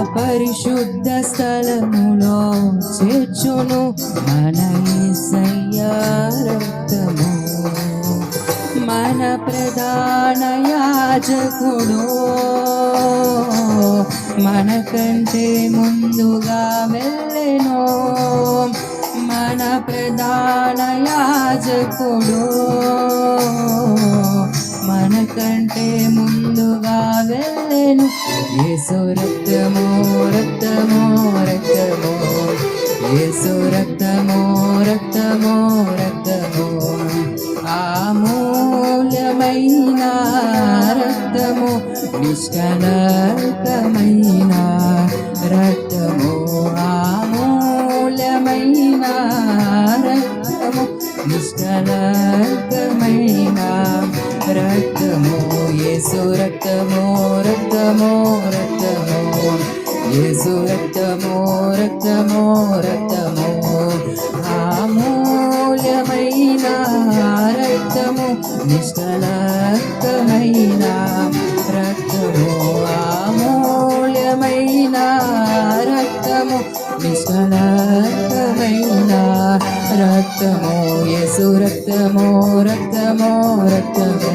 పరిశుద్ధ స్థలములో చేర్చును. మన యేసయ్య రక్తము. మన ప్రధాన యాజకుడు. మనకంటే ముందుగా వెళ్ళెను. మన ప్రధాన యాజకుడు. మనకంటే ముందుగా వెళ్ళ వెళ్ళెను యేసు రక్తము రక్తము రక్తము. యేసు రక్తము రక్తము రక్తము. ఆమూల్యమైన రక్తము నిష్కలకమైన రక్తము. ఆమూల్యమైన రక్తము నిష్కలకమైన రక్తము. యేసు రక్తమో రక్తమో రక్తమో యేసు రక్తమో రక్తమో రక్తమో అమూల్యమైన రక్తము నిష్కలకమైన రక్తము అమూల్యమైన రక్తము నిష్కలకమైన రక్తము యేసు రక్తమో రక్తమో రక్తమో